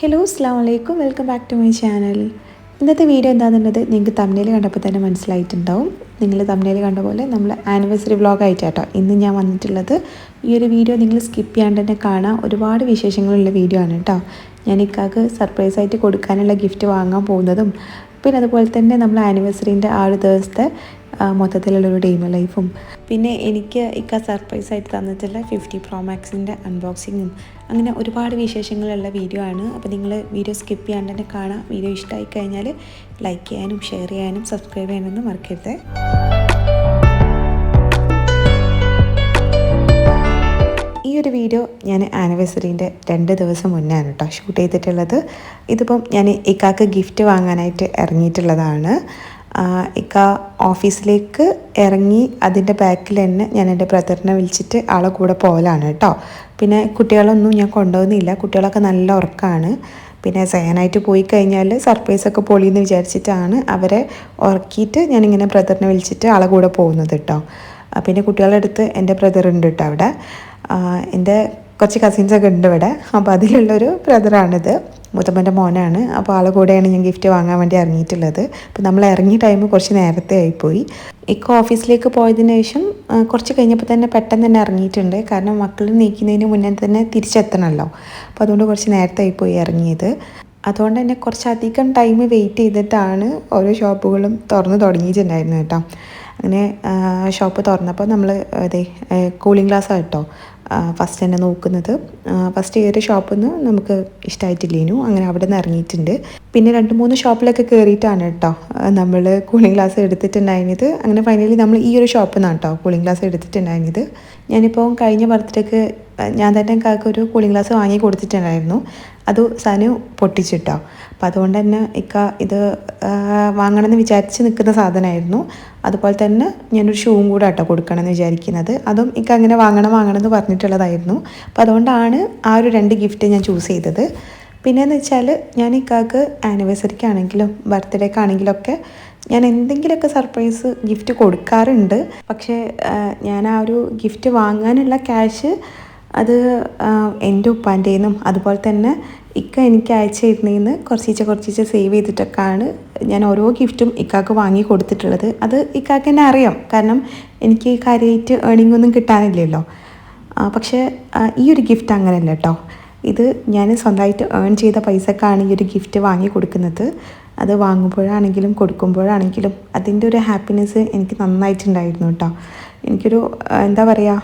Hello അസ്സാം വലൈക്കും welcome back to my channel ഇന്നത്തെ വീഡിയോ എന്താണെന്നുള്ളത് നിങ്ങൾക്ക് തമിഴിൽ കണ്ടപ്പോൾ തന്നെ മനസ്സിലായിട്ടുണ്ടാവും. നിങ്ങൾ തമിഴിൽ കണ്ട പോലെ നമ്മൾ ആനിവേഴ്സറി വ്ളോഗ് കേട്ടോ ഇന്ന് ഞാൻ വന്നിട്ടുള്ളത്. ഈ ഒരു വീഡിയോ നിങ്ങൾ സ്കിപ്പ് ചെയ്യാണ്ട് തന്നെ കാണാൻ ഒരുപാട് വിശേഷങ്ങളുള്ള വീഡിയോ ആണ് കേട്ടോ ഞാൻ ഇക്കാക്ക് സർപ്രൈസ് ആയിട്ട് കൊടുക്കാനുള്ള ഗിഫ്റ്റ് വാങ്ങാൻ പോകുന്നതും പിന്നെ അതുപോലെ തന്നെ നമ്മൾ ആനിവേഴ്സറിന്റെ ആ ഒരു ദിവസത്തെ മൊത്തത്തിലുള്ളൊരു ഡെയിമ ലൈഫും. പിന്നെ എനിക്ക് ഇക്ക സർപ്രൈസ് ആയിട്ട് തന്നിട്ടുള്ള ഫിഫ്റ്റി പ്രോ മാക്സിന്റെ അൺബോക്സിങ്ങും. അങ്ങനെ ഒരുപാട് വിശേഷങ്ങളുള്ള വീഡിയോ ആണ്. അപ്പോൾ നിങ്ങൾ വീഡിയോ സ്കിപ്പ് ചെയ്യാണ്ട് തന്നെ കാണാം. വീഡിയോ ഇഷ്ടമായി കഴിഞ്ഞാൽ ലൈക്ക് ചെയ്യാനും ഷെയർ ചെയ്യാനും സബ്സ്ക്രൈബ് ചെയ്യാനൊന്നും മറക്കരുത്. ഈ ഒരു വീഡിയോ ഞാൻ ആനിവേഴ്സറീന്റെ രണ്ട് ദിവസം മുന്നേ ആണ് കേട്ടോ ഷൂട്ട് ചെയ്തിട്ടുള്ളത്. ഇതിപ്പം ഞാൻ ഇക്കാക്ക് ഗിഫ്റ്റ് വാങ്ങാനായിട്ട് ഇറങ്ങിയിട്ടുള്ളതാണ്. ഇക്ക ഓഫീസിലേക്ക് ഇറങ്ങി അതിന്റെ ബാക്കിൽ തന്നെ ഞാൻ എന്റെ ബ്രദറിനെ വിളിച്ചിട്ട് ആളെ കൂടെ പോകലാണ് കേട്ടോ. പിന്നെ കുട്ടികളൊന്നും ഞാൻ കൊണ്ടുപോകുന്നില്ല കുട്ടികളൊക്കെ നല്ല ഉറക്കമാണ് പിന്നെ സയനായിട്ട് പോയി കഴിഞ്ഞാൽ സർപ്രൈസൊക്കെ പൊളിയെന്ന് വിചാരിച്ചിട്ടാണ് അവരെ ഉറക്കിയിട്ട് ഞാനിങ്ങനെ ബ്രദറിനെ വിളിച്ചിട്ട് ആളെ കൂടെ പോകുന്നത് കേട്ടോ. പിന്നെ കുട്ടികളുടെ അടുത്ത് എന്റെ ബ്രദർ ഉണ്ട് കേട്ടോ അവിടെ. എന്റെ കുറച്ച് കസിൻസൊക്കെ ഉണ്ട് ഇവിടെ. അപ്പോൾ അതിലുള്ളൊരു ബ്രദറാണിത് മുത്തമ്മന്റെ മോനാണ്. അപ്പോൾ ആളെ കൂടെയാണ് ഞാൻ ഗിഫ്റ്റ് വാങ്ങാൻ വേണ്ടി ഇറങ്ങിയിട്ടുള്ളത്. അപ്പോൾ നമ്മൾ ഇറങ്ങിയ ടൈം കുറച്ച് നേരത്തെ ആയിപ്പോയി. ഇക്ക ഓഫീസിലേക്ക് പോയതിന് ശേഷം കുറച്ച് കഴിഞ്ഞപ്പോൾ തന്നെ പെട്ടെന്ന് തന്നെ ഇറങ്ങിയിട്ടുണ്ട്. കാരണം മക്കൾ നീക്കുന്നതിന് മുന്നേ തന്നെ തിരിച്ചെത്തണമല്ലോ അപ്പോൾ അതുകൊണ്ട് കുറച്ച് നേരത്തെ ആയിപ്പോയി ഇറങ്ങിയത്. അതുകൊണ്ട് തന്നെ കുറച്ചധികം ടൈം വെയിറ്റ് ചെയ്തിട്ടാണ് ഓരോ ഷോപ്പുകളും തുറന്ന് തുടങ്ങിയിട്ടുണ്ടായിരുന്നു കേട്ടോ. അങ്ങനെ ഷോപ്പ് തുറന്നപ്പോൾ നമ്മൾ അതെ കൂളിംഗ് ഗ്ലാസ് കേട്ടോ. ഫസ്റ്റ് തന്നെ നോക്കുന്നത്. ഫസ്റ്റ് ഒരു ഷോപ്പിൽ നിന്ന് നമുക്ക് ഇഷ്ടമായിട്ടില്ലേനു അങ്ങനെ അവിടെ നിന്ന് ഇറങ്ങിയിട്ടുണ്ട്. പിന്നെ രണ്ട് മൂന്ന് ഷോപ്പിലൊക്കെ കയറിയിട്ടാണ് കേട്ടോ നമ്മൾ കൂളിംഗ് ഗ്ലാസ് എടുത്തിട്ടുണ്ടായിരുന്നത്. അങ്ങനെ ഫൈനലി നമ്മൾ ഈ ഒരു ഷോപ്പിൽ നിന്നാണ് കേട്ടോ കൂളിംഗ് ഗ്ലാസ് എടുത്തിട്ടുണ്ടായിരുന്നത്. ഞാനിപ്പോൾ കഴിഞ്ഞ ബർത്ത്ഡേക്ക് ഞാൻ തന്നെ കാക്കൊരു കൂളിംഗ് ഗ്ലാസ് വാങ്ങി കൊടുത്തിട്ടുണ്ടായിരുന്നു. അത് സനു പൊട്ടിച്ചിട്ടോ. അപ്പം അതുകൊണ്ട് തന്നെ ഇക്ക ഇത് വാങ്ങണമെന്ന് വിചാരിച്ച് നിൽക്കുന്ന സാധനമായിരുന്നു. അതുപോലെ തന്നെ ഞാനൊരു ഷൂവും കൂടെ ആട്ടോ കൊടുക്കണമെന്ന് വിചാരിക്കുന്നത്. അതും ഇക്ക അങ്ങനെ വാങ്ങണം വാങ്ങണം എന്ന് പറഞ്ഞിട്ടുള്ളതായിരുന്നു. അപ്പോൾ അതുകൊണ്ടാണ് ആ ഒരു രണ്ട് ഗിഫ്റ്റ് ഞാൻ ചൂസ് ചെയ്തത്. പിന്നെയെന്ന് വെച്ചാൽ ഞാൻ ഇക്കാക്ക് ആനിവേഴ്സറിക്കാണെങ്കിലും ബർത്ത്ഡേക്കാണെങ്കിലും ഒക്കെ ഞാൻ എന്തെങ്കിലുമൊക്കെ സർപ്രൈസ് ഗിഫ്റ്റ് കൊടുക്കാറുണ്ട്. പക്ഷേ ഞാൻ ആ ഒരു ഗിഫ്റ്റ് വാങ്ങാനുള്ള ക്യാഷ് അത് എന്റെ ഉപ്പാന്റെ നിന്നും അതുപോലെ തന്നെ ഇക്ക എനിക്ക് അയച്ചു തരുന്നതിന് കുറച്ചീച്ച കുറച്ചീച്ച സേവ് ചെയ്തിട്ടൊക്കെയാണ് ഞാൻ ഓരോ ഗിഫ്റ്റും ഇക്കാക്ക് വാങ്ങി കൊടുത്തിട്ടുള്ളത്. അത് ഇക്കാക്ക് തന്നെ അറിയാം. കാരണം എനിക്ക് കാര്യമായിട്ട് ഏണിംഗ് ഒന്നും കിട്ടാനില്ലല്ലോ. പക്ഷേ ഈ ഒരു ഗിഫ്റ്റ് അങ്ങനെയല്ല കേട്ടോ ഇത് ഞാൻ സ്വന്തമായിട്ട് ഏൺ ചെയ്ത പൈസക്കാണ് ഈ ഒരു ഗിഫ്റ്റ് വാങ്ങി കൊടുക്കുന്നത്. അത് വാങ്ങുമ്പോഴാണെങ്കിലും കൊടുക്കുമ്പോഴാണെങ്കിലും അതിന്റെ ഒരു ഹാപ്പിനെസ് എനിക്ക് നന്നായിട്ടുണ്ടായിരുന്നു കേട്ടോ എനിക്കൊരു എന്താ പറയുക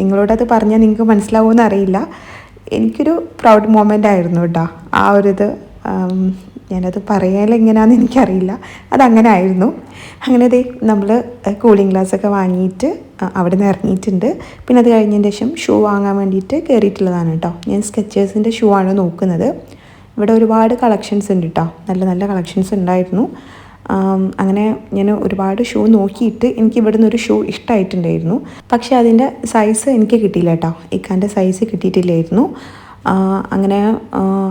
നിങ്ങളോടത് പറഞ്ഞാൽ നിങ്ങൾക്ക് മനസ്സിലാവുമെന്ന് അറിയില്ല. എനിക്കൊരു പ്രൗഡ് മൊമെന്റ് ആയിരുന്നു കേട്ടോ ആ ഒരു ഇത് ഞാനത് പറയാൻ എങ്ങനെയാണെന്ന് എനിക്കറിയില്ല. അതങ്ങനെ ആയിരുന്നു അങ്ങനെ ദേ നമ്മൾ കൂളിംഗ് ഗ്ലാസ് ഒക്കെ വാങ്ങിയിട്ട് അവിടെ നിന്ന് ഇറങ്ങിയിട്ടുണ്ട്. പിന്നെ അത് കഴിഞ്ഞതിന് ശേഷം ഷൂ വാങ്ങാൻ വേണ്ടിയിട്ട് കയറിയിട്ടുള്ളതാണ് കേട്ടോ ഞാൻ സ്കെച്ചേഴ്സിന്റെ ഷൂ ആണ് നോക്കുന്നത്. ഇവിടെ ഒരുപാട് കളക്ഷൻസ് ഉണ്ട് കേട്ടോ നല്ല നല്ല കളക്ഷൻസ് ഉണ്ടായിരുന്നു. അങ്ങനെ ഞാൻ ഒരുപാട് ഷൂ നോക്കിയിട്ട് എനിക്ക് ഇവിടെ ഒരു ഷൂ ഇഷ്ടമായിട്ടുണ്ടായിരുന്നു പക്ഷേ അതിന്റെ സൈസ് എനിക്ക് കിട്ടിയില്ല കേട്ടോ. ഇക്കാന്റെ സൈസ് കിട്ടിയിട്ടില്ലായിരുന്നു. അങ്ങനെ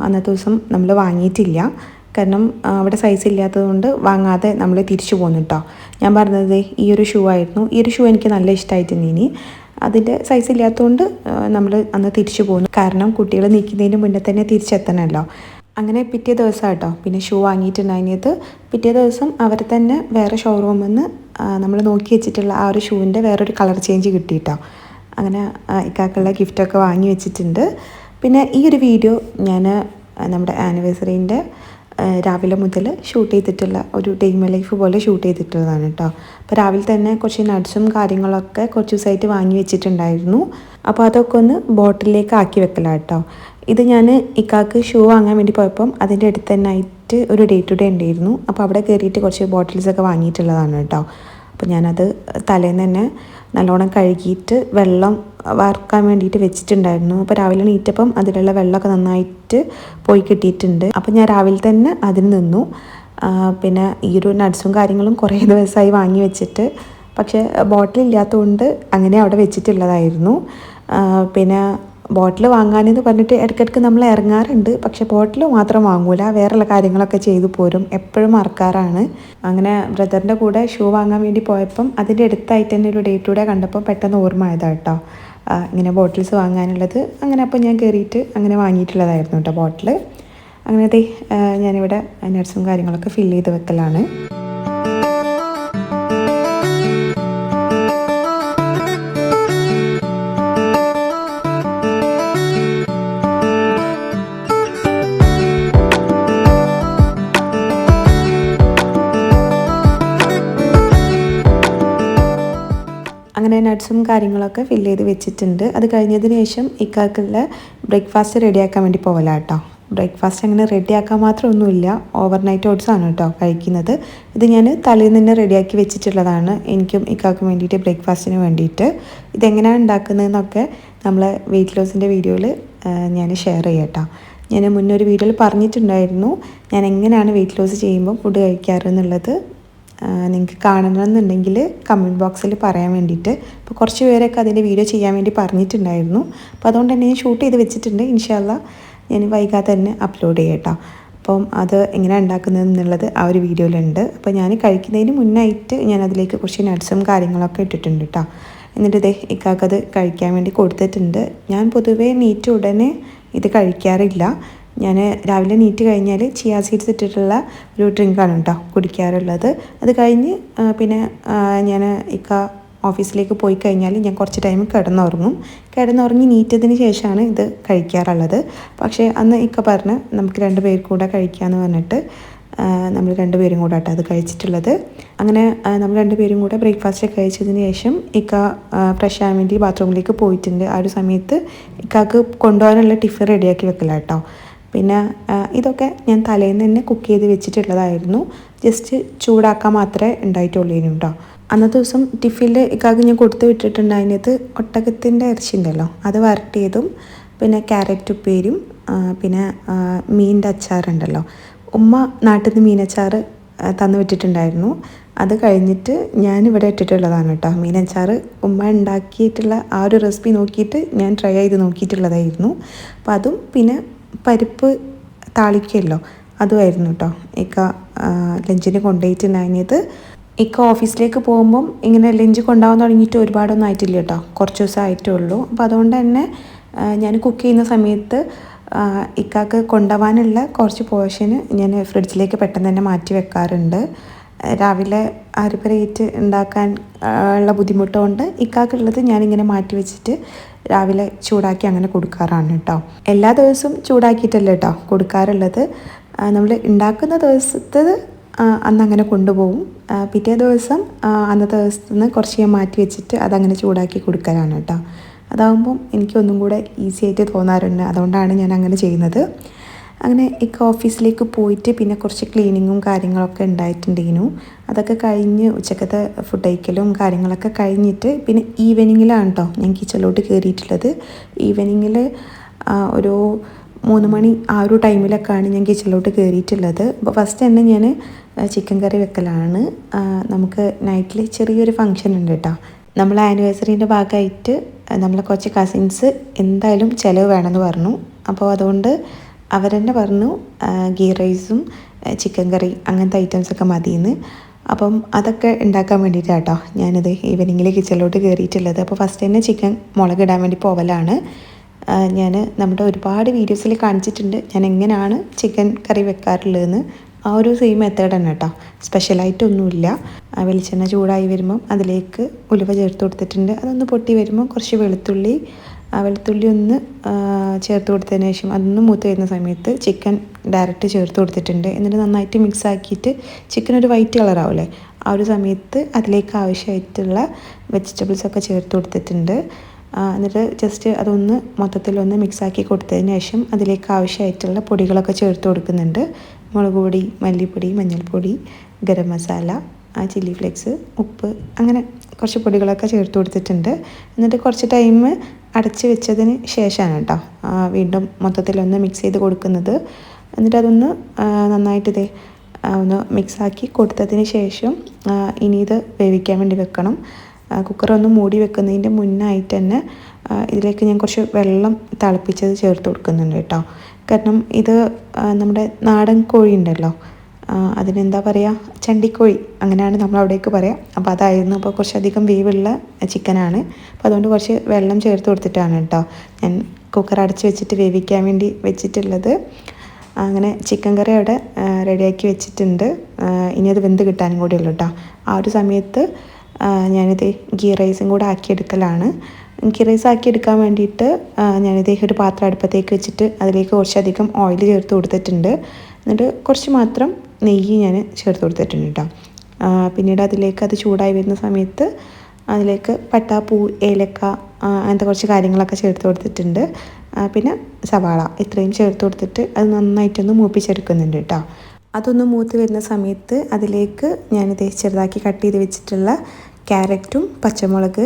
അന്നത്തെ ദിവസം നമ്മൾ വാങ്ങിയിട്ടില്ല. കാരണം അവിടെ സൈസ് ഇല്ലാത്തതുകൊണ്ട് വാങ്ങാതെ നമ്മൾ തിരിച്ചു പോന്നു കേട്ടോ. ഞാൻ പറഞ്ഞത് ഈ ഒരു ഷൂ ആയിരുന്നു. ഈ ഒരു ഷൂ എനിക്ക് നല്ല ഇഷ്ടമായിട്ടുണ്ട് ഇനി. അതിന്റെ സൈസ് ഇല്ലാത്തതുകൊണ്ട് നമ്മൾ അന്ന് തിരിച്ചു പോന്നു. കാരണം കുട്ടികൾ നീക്കുന്നതിന് മുന്നേ തന്നെ തിരിച്ചെത്തണമല്ലോ. അങ്ങനെ പിറ്റേ ദിവസം കേട്ടോ പിന്നെ ഷൂ വാങ്ങിയിട്ടുണ്ടായിരുന്നത്. പിറ്റേ ദിവസം അവർ തന്നെ വേറെ ഷോറൂമിൽ നിന്ന് നമ്മൾ നോക്കി വെച്ചിട്ടുള്ള ആ ഒരു ഷൂവിന്റെ വേറൊരു കളർ ചേഞ്ച് കിട്ടിയിട്ടോ അങ്ങനെ ഇക്കാക്കുള്ള ഗിഫ്റ്റൊക്കെ വാങ്ങി വെച്ചിട്ടുണ്ട്. പിന്നെ ഈ ഒരു വീഡിയോ ഞാൻ നമ്മുടെ ആനിവേഴ്സറീന്റെ രാവിലെ മുതൽ ഷൂട്ട് ചെയ്തിട്ടുള്ള ഒരു ഡെയ്മ ലൈഫ് പോലെ ഷൂട്ട് ചെയ്തിട്ടുള്ളതാണ് കേട്ടോ അപ്പോൾ രാവിലെ തന്നെ കുറച്ച് നട്ട്സും കാര്യങ്ങളൊക്കെ കുറച്ച് ദിവസമായിട്ട് വാങ്ങി വെച്ചിട്ടുണ്ടായിരുന്നു. അപ്പോൾ അതൊക്കെ ഒന്ന് ബോട്ടിലേക്ക് ആക്കി വെക്കലാട്ടോ. ഇത് ഞാൻ ഇക്കാക്ക് ഷൂ വാങ്ങാൻ വേണ്ടി പോയപ്പം അതിന്റെ അടുത്ത് തന്നെ ആയിട്ട് ഒരു ഡേ ടു ഡേ ഉണ്ടായിരുന്നു. അപ്പോൾ അവിടെ കയറിയിട്ട് കുറച്ച് ബോട്ടിൽസൊക്കെ വാങ്ങിയിട്ടുള്ളതാണ് കേട്ടോ. അപ്പോൾ ഞാനത് തലേന്ന് തന്നെ നല്ലോണം കഴുകിയിട്ട് വെള്ളം വറുക്കാൻ വേണ്ടിയിട്ട് വെച്ചിട്ടുണ്ടായിരുന്നു. അപ്പോൾ രാവിലെ നീറ്റപ്പം അതിലുള്ള വെള്ളമൊക്കെ നന്നായിട്ട് പോയി കിട്ടിയിട്ടുണ്ട്. അപ്പോൾ ഞാൻ രാവിലെ തന്നെ അതിന് നിന്നു. പിന്നെ ഈ ഒരു നട്ട്സും കാര്യങ്ങളും കുറേ ദിവസമായി വാങ്ങി വെച്ചിട്ട് പക്ഷേ ബോട്ടിൽ ഇല്ലാത്തതുകൊണ്ട് അങ്ങനെ അവിടെ വെച്ചിട്ടുള്ളതായിരുന്നു. പിന്നെ ബോട്ടിൽ വാങ്ങാനെന്ന് പറഞ്ഞിട്ട് ഇടയ്ക്കിടയ്ക്ക് നമ്മൾ ഇറങ്ങാറുണ്ട്. പക്ഷേ ബോട്ടിൽ മാത്രം വാങ്ങൂല. വേറെയുള്ള കാര്യങ്ങളൊക്കെ ചെയ്തു പോരും. എപ്പോഴും മറക്കാറാണ്. അങ്ങനെ ബ്രദറിന്റെ കൂടെ ഷൂ വാങ്ങാൻ വേണ്ടി പോയപ്പം അതിന്റെ അടുത്തായിട്ട് തന്നെ ഒരു ഡേറ്റ് കൂടെ കണ്ടപ്പോൾ പെട്ടെന്ന് ഓർമ്മ ആയതാണ് കേട്ടോ ഇങ്ങനെ ബോട്ടിൽസ് വാങ്ങാനുള്ളത്. അങ്ങനെ അപ്പോൾ ഞാൻ കയറിയിട്ട് അങ്ങനെ വാങ്ങിയിട്ടുള്ളതായിരുന്നു കേട്ടോ ബോട്ടിൽ അങ്ങനത്തെ ഞാനിവിടെ നട്സും കാര്യങ്ങളൊക്കെ ഫില്ല് ചെയ്ത് വെക്കലാണ്. നട്ട്സും കാര്യങ്ങളൊക്കെ ഫില്ല് ചെയ്ത് വെച്ചിട്ടുണ്ട്. അത് കഴിഞ്ഞതിന് ശേഷം ഇക്കാക്കുള്ള ബ്രേക്ക്ഫാസ്റ്റ് റെഡിയാക്കാൻ വേണ്ടി പോകല കേട്ടോ ബ്രേക്ക്ഫാസ്റ്റ് അങ്ങനെ റെഡിയാക്കാൻ മാത്രമൊന്നുമില്ല. ഓവർനൈറ്റ് ഓട്സ് ആണ് കേട്ടോ കഴിക്കുന്നത്. ഇത് ഞാൻ തലേന്ന് തന്നെ റെഡിയാക്കി വെച്ചിട്ടുള്ളതാണ്. എനിക്കും ഇക്കാക്കും വേണ്ടിയിട്ട് ബ്രേക്ക്ഫാസ്റ്റിന് വേണ്ടിയിട്ട്. ഇതെങ്ങനെയാണ് ഉണ്ടാക്കുന്നതെന്നൊക്കെ നമ്മൾ വെയിറ്റ് ലോസിന്റെ വീഡിയോയിൽ ഞാൻ ഷെയർ ചെയ്യാം കേട്ടോ ഞാൻ മുന്നൊരു വീഡിയോയിൽ പറഞ്ഞിട്ടുണ്ടായിരുന്നു. ഞാൻ എങ്ങനെയാണ് വെയിറ്റ് ലോസ് ചെയ്യുമ്പോൾ ഫുഡ് കഴിക്കാറ് എന്നുള്ളത്. നിങ്ങൾക്ക് കാണണമെന്നുണ്ടെങ്കിൽ കമന്റ് ബോക്സിൽ പറയാൻ വേണ്ടിയിട്ട്. അപ്പോൾ കുറച്ച് പേരൊക്കെ അതിന്റെ വീഡിയോ ചെയ്യാൻ വേണ്ടി പറഞ്ഞിട്ടുണ്ടായിരുന്നു. അപ്പോൾ അതുകൊണ്ട് തന്നെ ഞാൻ ഷൂട്ട് ചെയ്ത് വെച്ചിട്ടുണ്ട്. ഇൻഷാല്ല ഞാൻ വൈകാതെ തന്നെ അപ്ലോഡ് ചെയ്യട്ടോ അപ്പം അത് എങ്ങനെ ഉണ്ടാക്കുന്നത് എന്നുള്ളത് ആ ഒരു വീഡിയോയിലുണ്ട്. അപ്പോൾ ഞാൻ കഴിക്കുന്നതിന് മുന്നായിട്ട് ഞാൻ അതിലേക്ക് കുറച്ച് നട്ട്സും കാര്യങ്ങളൊക്കെ ഇട്ടിട്ടുണ്ട് കേട്ടോ. എന്നിട്ട് ഇതേ ഇക്കാക്കത് കഴിക്കാൻ വേണ്ടി കൊടുത്തിട്ടുണ്ട്. ഞാൻ പൊതുവേ നീറ്റ് ഉടനെ ഇത് കഴിക്കാറില്ല. ഞാൻ രാവിലെ നീറ്റ് കഴിഞ്ഞാൽ ചിയാ സീഡ്സ് ഇട്ടിട്ടുള്ള ഒരു ഡ്രിങ്കാണ് കേട്ടോ കുടിക്കാറുള്ളത്. അത് കഴിഞ്ഞ് പിന്നെ ഞാൻ ഇക്ക ഓഫീസിലേക്ക് പോയി കഴിഞ്ഞാൽ ഞാൻ കുറച്ച് ടൈം കിടന്നുറങ്ങും. കിടന്നുറങ്ങി നീറ്റതിന് ശേഷമാണ് ഇത് കഴിക്കാറുള്ളത്. പക്ഷേ അന്ന് ഇക്ക പറഞ്ഞ് നമുക്ക് രണ്ട് പേർ കൂടെ കഴിക്കാമെന്ന് പറഞ്ഞിട്ട് നമ്മൾ രണ്ടുപേരും കൂടെ ആട്ടോ അത് കഴിച്ചിട്ടുള്ളത്. അങ്ങനെ നമ്മൾ രണ്ടുപേരും കൂടെ ബ്രേക്ക്ഫാസ്റ്റ് കഴിച്ചതിന് ശേഷം ഇക്ക ഫ്രഷ് ആകാൻ വേണ്ടി ബാത്റൂമിലേക്ക് പോയിട്ടുണ്ട്. ആ ഒരു സമയത്ത് ഇക്കാക്ക് കൊണ്ടുപോകാനുള്ള ടിഫിൻ റെഡിയാക്കി വെക്കില്ല കേട്ടോ പിന്നെ ഇതൊക്കെ ഞാൻ തലേന്ന് തന്നെ കുക്ക് ചെയ്ത് വെച്ചിട്ടുള്ളതായിരുന്നു. ജസ്റ്റ് ചൂടാക്കാൻ മാത്രമേ ഉണ്ടായിട്ടുള്ളൂ കേട്ടോ അന്നത്തെ ദിവസം ടിഫിനിൽ ഇക്കാക്ക് ഞാൻ കൊടുത്തു വിട്ടിട്ടുണ്ടായിരുന്നത് ഒട്ടകത്തിന്റെ ഇറച്ചി ഉണ്ടല്ലോ അത് വരട്ടിയതും പിന്നെ ക്യാരറ്റ് ഉപ്പേരും പിന്നെ മീനിന്റെ അച്ചാറുണ്ടല്ലോ ഉമ്മ നാട്ടിൽ നിന്ന് മീനച്ചാർ തന്നു വിട്ടിട്ടുണ്ടായിരുന്നു. അത് കഴിഞ്ഞിട്ട് ഞാൻ ഇവിടെ ഇട്ടിട്ടുള്ളതാണ് കേട്ടോ മീനച്ചാർ ഉമ്മ ഉണ്ടാക്കിയിട്ടുള്ള ആ ഒരു റെസിപ്പി നോക്കിയിട്ട് ഞാൻ ട്രൈ ചെയ്ത് നോക്കിയിട്ടുള്ളതായിരുന്നു. അപ്പോൾ അതും പിന്നെ പരിപ്പ് താളിക്കുമല്ലോ അതുമായിരുന്നു കേട്ടോ ഇക്ക ലഞ്ചിന് കൊണ്ടുപോയിട്ടുണ്ടായിരുന്നത്. ഇക്ക ഓഫീസിലേക്ക് പോകുമ്പം ഇങ്ങനെ ലഞ്ച് കൊണ്ടുപോകാൻ തുടങ്ങിയിട്ട് ഒരുപാടൊന്നും ആയിട്ടില്ല കേട്ടോ കുറച്ച് ദിവസം ആയിട്ടേ ഉള്ളൂ അപ്പോൾ അതുകൊണ്ട് തന്നെ ഞാൻ കുക്ക് ചെയ്യുന്ന സമയത്ത് ഇക്കാക്ക് കൊണ്ടുപോകാനുള്ള കുറച്ച് പോർഷന് ഞാൻ ഫ്രിഡ്ജിലേക്ക് പെട്ടെന്ന് തന്നെ മാറ്റി വെക്കാറുണ്ട്. രാവിലെ അരിപ്പരയിട്ട് ഉണ്ടാക്കാൻ ഉള്ള ബുദ്ധിമുട്ട് കൊണ്ട് ഇക്കാക്കുള്ളത് ഞാനിങ്ങനെ മാറ്റി വെച്ചിട്ട് രാവിലെ ചൂടാക്കി അങ്ങനെ കൊടുക്കാറാണ് കേട്ടോ. എല്ലാ ദിവസവും ചൂടാക്കിയിട്ടല്ല കേട്ടോ കൊടുക്കാറുള്ളത്. നമ്മൾ ഉണ്ടാക്കുന്ന ദിവസത്തത് അന്ന് അങ്ങനെ കൊണ്ടുപോകും. പിറ്റേ ദിവസം അന്നത്തെ ദിവസത്തു നിന്ന് കുറച്ച് ഞാൻ മാറ്റി വെച്ചിട്ട് അതങ്ങനെ ചൂടാക്കി കൊടുക്കാനാണ് കേട്ടോ. അതാകുമ്പം എനിക്കൊന്നും കൂടെ ഈസി ആയിട്ട് തോന്നാറുണ്ട്. അതുകൊണ്ടാണ് ഞാൻ അങ്ങനെ ചെയ്യുന്നത്. അങ്ങനെ ഇക്ക ഓഫീസിലേക്ക് പോയിട്ട് പിന്നെ കുറച്ച് ക്ലീനിങ്ങും കാര്യങ്ങളൊക്കെ ഉണ്ടായിട്ടുണ്ടെങ്കിലും അതൊക്കെ കഴിഞ്ഞ് ഉച്ചക്കത്തെ ഫുഡ് കഴിക്കലും കാര്യങ്ങളൊക്കെ കഴിഞ്ഞിട്ട് പിന്നെ ഈവനിങ്ങിലാണ് കേട്ടോ ഞാൻ കിച്ചണിലോട്ട് കയറിയിട്ടുള്ളത് ഈവനിങ്ങിൽ ഒരു മൂന്ന് മണി ആ ഒരു ടൈമിലൊക്കെയാണ് ഞാൻ കിച്ചണിലോട്ട് കയറിയിട്ടുള്ളത് അപ്പോൾ ഫസ്റ്റ് തന്നെ ഞാൻ ചിക്കൻ കറി വെക്കലാണ്. നമുക്ക് നൈറ്റിൽ ചെറിയൊരു ഫങ്ഷൻ ഉണ്ട് കേട്ടോ നമ്മൾ ആനിവേഴ്സറീന്റെ ഭാഗമായിട്ട് നമ്മളെ കുറച്ച് കസിൻസ് എന്തായാലും ചിലവ് വേണമെന്ന് പറഞ്ഞു. അപ്പോൾ അതുകൊണ്ട് അവരെന്നെ പറഞ്ഞു ഗീ റൈസും ചിക്കൻ കറി അങ്ങനത്തെ ഐറ്റംസൊക്കെ മതിയെന്ന് അപ്പം അതൊക്കെ ഉണ്ടാക്കാൻ വേണ്ടിയിട്ടാണ് കേട്ടോ ഞാനിത് ഈവനിങ്ങിൽ കിച്ചണിലോട്ട് കയറിയിട്ടുള്ളത് അപ്പോൾ ഫസ്റ്റ് തന്നെ ചിക്കൻ മുളകിടാൻ വേണ്ടി പോവലാണ്. ഞാൻ നമ്മുടെ ഒരുപാട് വീഡിയോസിൽ കാണിച്ചിട്ടുണ്ട്. ഞാൻ എങ്ങനെയാണ് ചിക്കൻ കറി വെക്കാറുള്ളതെന്ന്. ആ ഒരു സെയിം മെത്തേഡ് തന്നെ കേട്ടോ. സ്പെഷ്യലായിട്ടൊന്നുമില്ല വെളിച്ചെണ്ണ ചൂടായി വരുമ്പം അതിലേക്ക് ഉലുവ ചേർത്ത് കൊടുത്തിട്ടുണ്ട്. അതൊന്ന് പൊട്ടി വരുമ്പോൾ കുറച്ച് വെളുത്തുള്ളി വെളുത്തുള്ളി ഒന്ന് ചേർത്ത് കൊടുത്തതിന് ശേഷം അതൊന്ന് മൂത്ത് വരുന്ന സമയത്ത് ചിക്കൻ ഡയറക്റ്റ് ചേർത്ത് കൊടുത്തിട്ടുണ്ട്. എന്നിട്ട് നന്നായിട്ട് മിക്സ് ആക്കിയിട്ട് ചിക്കൻ ഒരു വൈറ്റ് കളറാവില്ലേ ആ ഒരു സമയത്ത് അതിലേക്ക് ആവശ്യമായിട്ടുള്ള വെജിറ്റബിൾസൊക്കെ ചേർത്ത് കൊടുത്തിട്ടുണ്ട്. എന്നിട്ട് ജസ്റ്റ് അതൊന്ന് മൊത്തത്തിലൊന്ന് മിക്സാക്കി കൊടുത്തതിന് ശേഷം അതിലേക്ക് ആവശ്യമായിട്ടുള്ള പൊടികളൊക്കെ ചേർത്ത് കൊടുക്കുന്നുണ്ട്. മുളക് പൊടി മല്ലിപ്പൊടി മഞ്ഞൾപ്പൊടി ഗരം മസാല ചില്ലി ഫ്ലേക്സ് ഉപ്പ് അങ്ങനെ കുറച്ച് പൊടികളൊക്കെ ചേർത്ത് കൊടുത്തിട്ടുണ്ട്. എന്നിട്ട് കുറച്ച് ടൈം അടച്ച് വെച്ചതിന് ശേഷമാണ് കേട്ടോ വീണ്ടും മൊത്തത്തിലൊന്ന് മിക്സ് ചെയ്ത് കൊടുക്കുന്നത്. എന്നിട്ട് അതൊന്ന് നന്നായിട്ട് ഇതേ ഒന്ന് മിക്സാക്കി കൊടുത്തതിന് ശേഷം ഇനി ഇത് വേവിക്കാൻ വേണ്ടി വെക്കണം. കുക്കർ ഒന്ന് മൂടി വെക്കുന്നതിന്റെ മുന്നായിട്ട് തന്നെ ഇതിലേക്ക് ഞാൻ കുറച്ച് വെള്ളം തിളപ്പിച്ചത് ചേർത്ത് കൊടുക്കുന്നുണ്ട് കേട്ടോ കാരണം ഇത് നമ്മുടെ നാടൻ കോഴി ഉണ്ടല്ലോ അതിനെന്താ പറയുക ചണ്ടിക്കോഴി. അങ്ങനെയാണ് നമ്മൾ അവിടേക്ക് പറയാം. അപ്പോൾ അതായിരുന്നു അപ്പോൾ കുറച്ചധികം വേവുള്ള ചിക്കനാണ്. അപ്പോൾ അതുകൊണ്ട് കുറച്ച് വെള്ളം ചേർത്ത് കൊടുത്തിട്ടാണ് കേട്ടോ ഞാൻ കുക്കർ അടച്ച് വെച്ചിട്ട് വേവിക്കാൻ വേണ്ടി വെച്ചിട്ടുള്ളത്. അങ്ങനെ ചിക്കൻ കറി അവിടെ റെഡിയാക്കി വെച്ചിട്ടുണ്ട്. ഇനി അത് വെന്ത് കിട്ടാനും കൂടി ഉള്ളൂ കേട്ടോ. ആ ഒരു സമയത്ത് ഞാനിത് ഗീ റൈസും കൂടെ ആക്കിയെടുക്കലാണ് ഗീ റൈസ് ആക്കിയെടുക്കാൻ വേണ്ടിയിട്ട് ഞാനിത് ഒരു പാത്രം അടുപ്പത്തേക്ക് വെച്ചിട്ട് അതിലേക്ക് കുറച്ചധികം ഓയിൽ ചേർത്ത് കൊടുത്തിട്ടുണ്ട്. എന്നിട്ട് കുറച്ച് മാത്രം നെയ്യ് ഞാൻ ചേർത്ത് കൊടുത്തിട്ടുണ്ട് കേട്ടോ പിന്നീട് അതിലേക്ക് അത് ചൂടായി വരുന്ന സമയത്ത് അതിലേക്ക് പട്ട പൂ ഏലക്ക അങ്ങനത്തെ കുറച്ച് കാര്യങ്ങളൊക്കെ ചേർത്ത് കൊടുത്തിട്ടുണ്ട്. പിന്നെ സവാള ഇത്രയും ചേർത്ത് കൊടുത്തിട്ട് അത് നന്നായിട്ടൊന്ന് മൂപ്പിച്ചെടുക്കുന്നുണ്ട് കേട്ടോ അതൊന്ന് മൂത്ത് വരുന്ന സമയത്ത് അതിലേക്ക് ഞാൻ ഞാനിത് ചെറുതാക്കി കട്ട് ചെയ്ത് വെച്ചിട്ടുള്ള ക്യാരറ്റും പച്ചമുളക്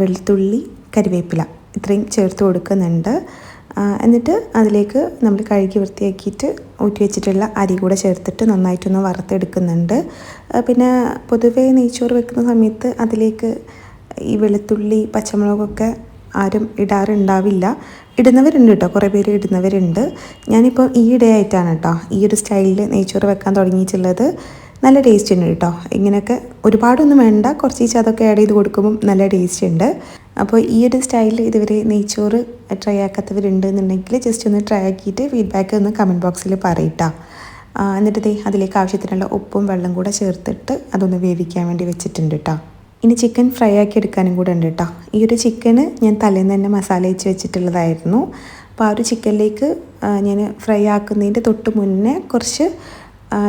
വെളുത്തുള്ളി കരിവേപ്പില ഇത്രയും ചേർത്ത് കൊടുക്കുന്നുണ്ട്. എന്നിട്ട് അതിലേക്ക് നമ്മൾ കഴുകി വൃത്തിയാക്കിയിട്ട് ഊറ്റി വെച്ചിട്ടുള്ള അരി കൂടെ ചേർത്തിട്ട് നന്നായിട്ടൊന്ന് വറുത്തെടുക്കുന്നുണ്ട്. പിന്നെ പൊതുവേ നെയ്ച്ചോറ് വെക്കുന്ന സമയത്ത് അതിലേക്ക് ഈ വെളുത്തുള്ളി പച്ചമുളകൊക്കെ ആരും ഇടാറുണ്ടാവില്ല. ഇടുന്നവരുണ്ട് കേട്ടോ കുറേ പേര് ഇടുന്നവരുണ്ട്. ഞാനിപ്പോൾ ഈ ഇടയായിട്ടാണ് കേട്ടോ ഈ ഒരു സ്റ്റൈലിൽ നെയ്ച്ചോറ് വെക്കാൻ തുടങ്ങിയിട്ടുള്ളത്. നല്ല ടേസ്റ്റ് ഉണ്ട് കേട്ടോ. ഇങ്ങനെയൊക്കെ ഒരുപാടൊന്നും വേണ്ട കുറച്ച് അതൊക്കെ ആഡ് ചെയ്ത് കൊടുക്കുമ്പം നല്ല ടേസ്റ്റ് ഉണ്ട്. അപ്പോൾ ഈ ഒരു സ്റ്റൈലിൽ ഇതുവരെ നെയ്ച്ചോറ് ട്രൈ ആക്കാത്തവരുണ്ട് എന്നുണ്ടെങ്കിൽ ജസ്റ്റ് ഒന്ന് ട്രൈ ആക്കിയിട്ട് ഫീഡ്ബാക്ക് ഒന്ന് കമന്റ് ബോക്സിൽ പറയട്ടാ. എന്നിട്ട് ദേ അതിലേക്ക് ആവശ്യത്തിനുള്ള ഉപ്പും വെള്ളം കൂടെ ചേർത്തിട്ട് അതൊന്ന് വേവിക്കാൻ വേണ്ടി വെച്ചിട്ടുണ്ട് കേട്ടോ ഇനി ചിക്കൻ ഫ്രൈ ആക്കി എടുക്കാനും കൂടെ ഉണ്ട് കേട്ടോ ഈ ഒരു ചിക്കന് ഞാൻ തലേന്ന് തന്നെ മസാല വെച്ച് വെച്ചിട്ടുള്ളതായിരുന്നു. അപ്പോൾ ആ ഒരു ചിക്കനിലേക്ക് ഞാൻ ഫ്രൈ ആക്കുന്നതിന്റെ തൊട്ട് മുന്നേ കുറച്ച്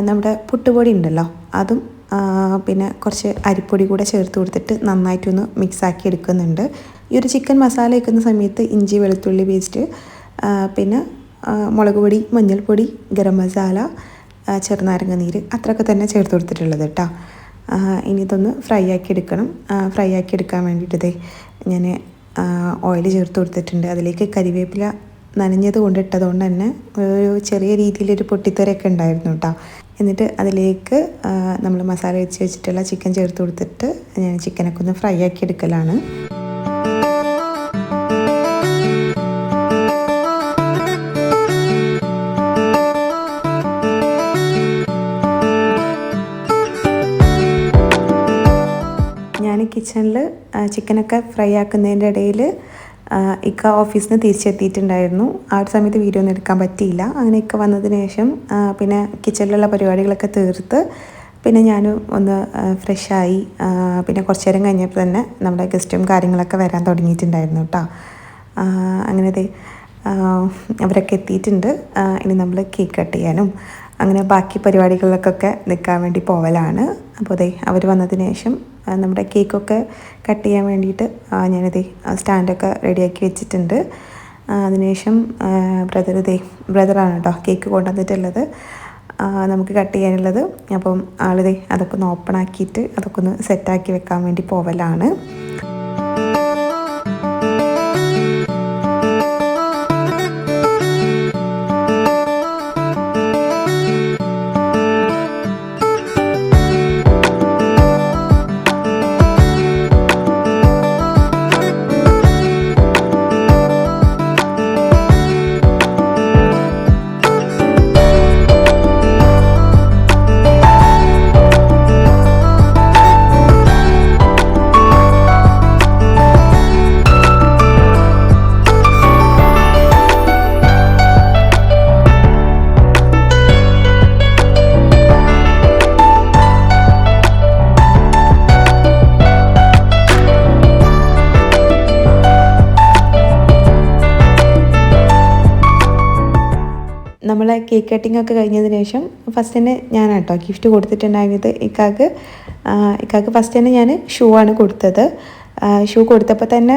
നമ്മുടെ പുട്ടുപൊടി ഉണ്ടല്ലോ അതും പിന്നെ കുറച്ച് അരിപ്പൊടി കൂടെ ചേർത്ത് കൊടുത്തിട്ട് നന്നായിട്ടൊന്ന് മിക്സാക്കി എടുക്കുന്നുണ്ട്. ഈ ഒരു ചിക്കൻ മസാല വെക്കുന്ന സമയത്ത് ഇഞ്ചി വെളുത്തുള്ളി പേസ്റ്റ് പിന്നെ മുളക് പൊടി മഞ്ഞൾപ്പൊടി ഗരം മസാല ചെറുനാരങ്ങ നീര് അത്രയൊക്കെ തന്നെ ചേർത്ത് കൊടുത്തിട്ടുള്ളത് കേട്ടോ ഇനി ഇതൊന്ന് ഫ്രൈ ആക്കി എടുക്കണം. ഫ്രൈ ആക്കി എടുക്കാൻ വേണ്ടിയിട്ടതേ ഞാൻ ഓയിൽ ചേർത്ത് കൊടുത്തിട്ടുണ്ട്. അതിലേക്ക് കരിവേപ്പില നനഞ്ഞത് കൊണ്ടിട്ടതുകൊണ്ട് തന്നെ ഒരു ചെറിയ രീതിയിലൊരു പൊട്ടിത്തെറിയൊക്കെ ഉണ്ടായിരുന്നു കേട്ടോ എന്നിട്ട് അതിലേക്ക് നമ്മൾ മസാല വെച്ച് വെച്ചിട്ടുള്ള ചിക്കൻ ചേർത്ത് കൊടുത്തിട്ട് ഞാൻ ചിക്കനൊക്കെ ഒന്ന് ഫ്രൈ ആക്കി എടുക്കലാണ്. ഞാൻ കിച്ചണിൽ ചിക്കനൊക്കെ ഫ്രൈ ആക്കുന്നതിന്റെ ഇടയിൽ ഇക്ക ഓഫീസിൽ നിന്ന് തിരിച്ചെത്തിയിട്ടുണ്ടായിരുന്നു. ആ ഒരു സമയത്ത് വീഡിയോ ഒന്നും എടുക്കാൻ പറ്റിയില്ല. അങ്ങനെ ഇക്ക വന്നതിന് ശേഷം പിന്നെ കിച്ചണിലുള്ള പരിപാടികളൊക്കെ തീർത്ത് പിന്നെ ഞാൻ ഒന്ന് ഫ്രഷായി പിന്നെ കുറച്ച് നേരം കഴിഞ്ഞപ്പോൾ തന്നെ നമ്മുടെ ഗസ്റ്റും കാര്യങ്ങളൊക്കെ വരാൻ തുടങ്ങിയിട്ടുണ്ടായിരുന്നു കേട്ടോ അങ്ങനെ അവരൊക്കെ എത്തിയിട്ടുണ്ട്. ഇനി നമ്മൾ കേക്ക് കട്ട് ചെയ്യാനും അങ്ങനെ ബാക്കി പരിപാടികളിലൊക്കെ നിൽക്കാൻ വേണ്ടി പോവലാണ്. അപ്പോൾ അതെ അവർ വന്നതിന് ശേഷം നമ്മുടെ കേക്കൊക്കെ കട്ട് ചെയ്യാൻ വേണ്ടിയിട്ട് ഞാനിത് സ്റ്റാൻഡൊക്കെ റെഡിയാക്കി വെച്ചിട്ടുണ്ട്. അതിനുശേഷം ബ്രദർ ദേ ബ്രദറാണ് കേട്ടോ കേക്ക് കൊണ്ടുവന്നിട്ടുള്ളത്. നമുക്ക് കട്ട് ചെയ്യാനുള്ളത്. അപ്പം ആളിതേ അതൊക്കെ ഒന്ന് ഓപ്പൺ ആക്കിയിട്ട് അതൊക്കെ ഒന്ന് സെറ്റാക്കി വെക്കാൻ വേണ്ടി പോവലാണ്. കേക്ക് കട്ടിംഗ് ഒക്കെ കഴിഞ്ഞതിന് ശേഷം ഫസ്റ്റ് തന്നെ ഞാൻ കേട്ടോ ഗിഫ്റ്റ് കൊടുത്തിട്ടുണ്ടായിരുന്നത്. ഇക്കാക്ക് ഇക്കാക്ക് ഫസ്റ്റ് തന്നെ ഞാൻ ഷൂ ആണ് കൊടുത്തത്. ഷൂ കൊടുത്തപ്പോൾ തന്നെ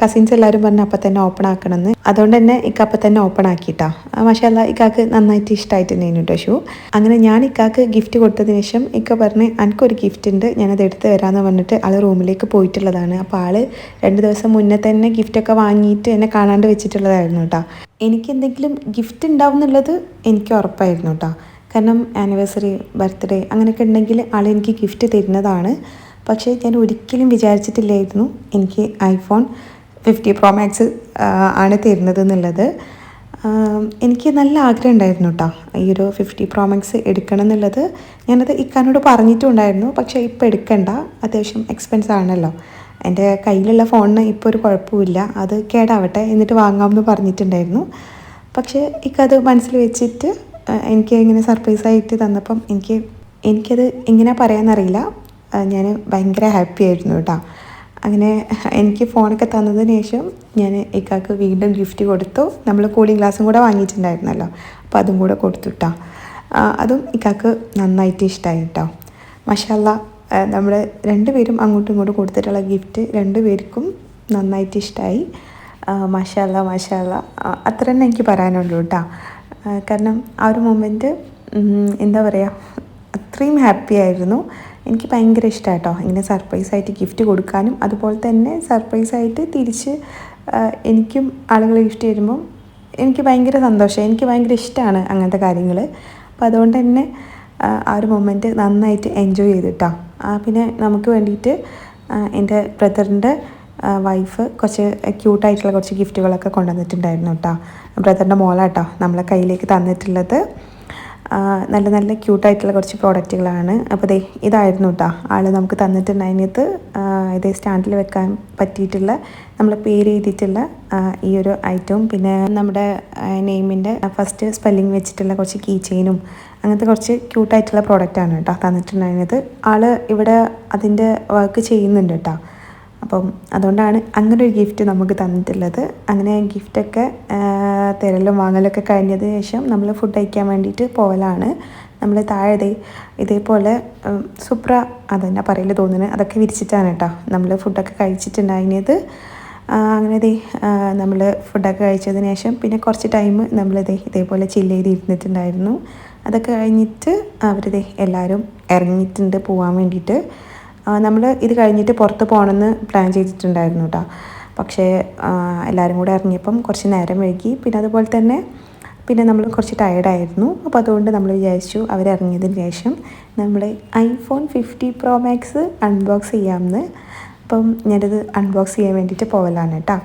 കസിൻസ് എല്ലാവരും പറഞ്ഞു അപ്പം തന്നെ ഓപ്പൺ ആക്കണമെന്ന് അതുകൊണ്ട് തന്നെ ഇക്ക അപ്പം തന്നെ ഓപ്പൺ ആക്കിയിട്ടാ മാഷല്ല ഇക്കാക്ക് നന്നായിട്ട് ഇഷ്ടമായിട്ടുണ്ടായിരുന്നു കേട്ടോ ഷൂ അങ്ങനെ ഞാൻ ഇക്കാക്ക് ഗിഫ്റ്റ് കൊടുത്തതിന് ശേഷം ഇക്ക പറഞ്ഞ് എനിക്കൊരു ഗിഫ്റ്റ് ഉണ്ട് ഞാനത് എടുത്ത് വരാമെന്ന് പറഞ്ഞിട്ട് ആൾ റൂമിലേക്ക് പോയിട്ടുള്ളതാണ്. അപ്പോൾ ആൾ രണ്ട് ദിവസം മുന്നേ തന്നെ ഗിഫ്റ്റൊക്കെ വാങ്ങിയിട്ട് എന്നെ കാണാണ്ട് വെച്ചിട്ടുള്ളതായിരുന്നു കേട്ടോ. എനിക്ക് എന്തെങ്കിലും ഗിഫ്റ്റ് ഉണ്ടാവും എന്നുള്ളത് എനിക്ക് ഉറപ്പായിരുന്നു കേട്ടോ. കാരണം ആനിവേഴ്സറി ബർത്ത്ഡേ അങ്ങനെയൊക്കെ ഉണ്ടെങ്കിൽ ആൾ എനിക്ക് ഗിഫ്റ്റ് തരുന്നതാണ്. പക്ഷേ ഞാൻ ഒരിക്കലും വിചാരിച്ചിട്ടില്ലായിരുന്നു എനിക്ക് ഐഫോൺ ഫിഫ്റ്റി പ്രോ മാക്സ് ആണ് തരുന്നത് എന്നുള്ളത്. എനിക്ക് നല്ല ആഗ്രഹം ഉണ്ടായിരുന്നു കേട്ടോ ഈ ഒരു ഫിഫ്റ്റി പ്രോ മാക്സ് എടുക്കണം എന്നുള്ളത്. ഞാനത് ഇക്കാനോട് പറഞ്ഞിട്ടുണ്ടായിരുന്നു പക്ഷേ ഇപ്പോൾ എടുക്കണ്ട അത്യാവശ്യം എക്സ്പെൻസ് ആണല്ലോ. എന്റെ കയ്യിലുള്ള ഫോണിന് ഇപ്പോൾ ഒരു കുഴപ്പമില്ല അത് കേടാവട്ടെ എന്നിട്ട് വാങ്ങാമെന്ന് പറഞ്ഞിട്ടുണ്ടായിരുന്നു. പക്ഷേ ഇക്കത് മനസ്സിൽ വെച്ചിട്ട് എനിക്ക് ഇങ്ങനെ സർപ്രൈസായിട്ട് തന്നപ്പം എനിക്ക് എനിക്കത് എങ്ങനെ പറയാമെന്നറിയില്ല ഞാൻ ഭയങ്കര ഹാപ്പി ആയിരുന്നു കേട്ടോ അങ്ങനെ എനിക്ക് ഫോണൊക്കെ തന്നതിന് ശേഷം ഞാൻ ഇക്കാക്ക് വീണ്ടും ഗിഫ്റ്റ് കൊടുത്തു. നമ്മൾ കൂളിംഗ് ഗ്ലാസും കൂടെ വാങ്ങിയിട്ടുണ്ടായിരുന്നല്ലോ. അപ്പോൾ അതും കൂടെ കൊടുത്തു കേട്ടോ അതും ഇക്കാക്ക് നന്നായിട്ട് ഇഷ്ടമായി കേട്ടോ മഷാല്ല നമ്മൾ രണ്ടുപേരും അങ്ങോട്ടും ഇങ്ങോട്ടും കൊടുത്തിട്ടുള്ള ഗിഫ്റ്റ് രണ്ടുപേർക്കും നന്നായിട്ട് ഇഷ്ടമായി മഷാല്ല മഷാല്ല അത്ര തന്നെ എനിക്ക് പറയാനുള്ളൂ കേട്ടോ കാരണം ആ ഒരു മൊമെന്റ് എന്താ പറയുക അത്രയും ഹാപ്പി ആയിരുന്നു. എനിക്ക് ഭയങ്കര ഇഷ്ടമാണ് കേട്ടോ ഇങ്ങനെ സർപ്രൈസായിട്ട് ഗിഫ്റ്റ് കൊടുക്കാനും അതുപോലെ തന്നെ സർപ്രൈസായിട്ട് തിരിച്ച് എനിക്കും ആളുകൾ ഗിഫ്റ്റ് തരുമ്പം എനിക്ക് ഭയങ്കര സന്തോഷം. എനിക്ക് ഭയങ്കര ഇഷ്ടമാണ് അങ്ങനത്തെ കാര്യങ്ങൾ അപ്പോൾ അതുകൊണ്ട് തന്നെ ആ, ഒരു മൊമെന്റ് നന്നായിട്ട് എൻജോയ് ചെയ്തിട്ടോ. പിന്നെ നമുക്ക് വേണ്ടിയിട്ട് എന്റെ ബ്രദറിന്റെ വൈഫ് കുറച്ച് ക്യൂട്ടായിട്ടുള്ള കുറച്ച് ഗിഫ്റ്റുകളൊക്കെ കൊണ്ടുവന്നിട്ടുണ്ടായിരുന്നു കേട്ടോ. ബ്രദറിന്റെ മോളാട്ടോ നമ്മളെ കയ്യിലേക്ക് തന്നിട്ടുള്ളത്. നല്ല നല്ല ക്യൂട്ടായിട്ടുള്ള കുറച്ച് പ്രോഡക്റ്റുകളാണ് അപ്പോൾ ദേ ഇതായിരുന്നു കേട്ടോ ആൾ നമുക്ക് തന്നിട്ടുണ്ടായിരുന്നത് ഇതേ സ്റ്റാൻഡിൽ വെക്കാൻ പറ്റിയിട്ടുള്ള നമ്മൾ പേര് എഴുതിയിട്ടുള്ള ഈ ഒരു ഐറ്റവും പിന്നെ നമ്മുടെ നെയിമിന്റെ ഫസ്റ്റ് സ്പെല്ലിംഗ് വെച്ചിട്ടുള്ള കുറച്ച് കീ ചെയിനും അങ്ങനത്തെ കുറച്ച് ക്യൂട്ടായിട്ടുള്ള പ്രോഡക്റ്റാണ് കേട്ടോ തന്നിട്ടുണ്ടായിരുന്നത്. ആൾ ഇവിടെ അതിന്റെ വർക്ക് ചെയ്യുന്നുണ്ട് കേട്ടോ അപ്പം അതുകൊണ്ടാണ് അങ്ങനെ ഒരു ഗിഫ്റ്റ് നമുക്ക് തന്നിട്ടുള്ളത്. അങ്ങനെ ഗിഫ്റ്റൊക്കെ തരലും വാങ്ങലൊക്കെ കഴിഞ്ഞതിന് ശേഷം നമ്മൾ ഫുഡ് കഴിക്കാൻ വേണ്ടിയിട്ട് പോകലാണ് നമ്മൾ താഴെ ഇതേപോലെ സുപ്ര അതന്നെ പറയൽ തോന്നുന്നത് അതൊക്കെ വിരിച്ചിട്ടാണ് കേട്ടോ നമ്മൾ ഫുഡൊക്കെ കഴിച്ചിട്ടുണ്ടായിരുന്നത്. അങ്ങനെ ദേ നമ്മൾ ഫുഡൊക്കെ കഴിച്ചതിന് ശേഷം പിന്നെ കുറച്ച് ടൈം നമ്മൾ ദേ ഇതേപോലെ ചില്ല് ചെയ്ത് ഇരുന്നിട്ടുണ്ടായിരുന്നു അതൊക്കെ കഴിഞ്ഞിട്ട് അവർ ദേ എല്ലാവരും ഇറങ്ങിയിട്ടുണ്ട് പോകാൻ വേണ്ടിയിട്ട്. നമ്മൾ ഇത് കഴിഞ്ഞിട്ട് പുറത്ത് പോകണമെന്ന് പ്ലാൻ ചെയ്തിട്ടുണ്ടായിരുന്നു കേട്ടോ പക്ഷേ എല്ലാവരും കൂടെ ഇറങ്ങിയപ്പം കുറച്ച് നേരം വൈകി. പിന്നെ അതുപോലെ തന്നെ പിന്നെ നമ്മൾ കുറച്ച് ടയർഡായിരുന്നു അപ്പോൾ അതുകൊണ്ട് നമ്മൾ വിചാരിച്ചു അവരിറങ്ങിയതിന് ശേഷം നമ്മൾ iPhone fifty pro max unbox ചെയ്യാമെന്ന്. അപ്പം ഞാനത് അൺബോക്സ് ചെയ്യാൻ വേണ്ടിയിട്ട് പോകലാണ് കേട്ടോ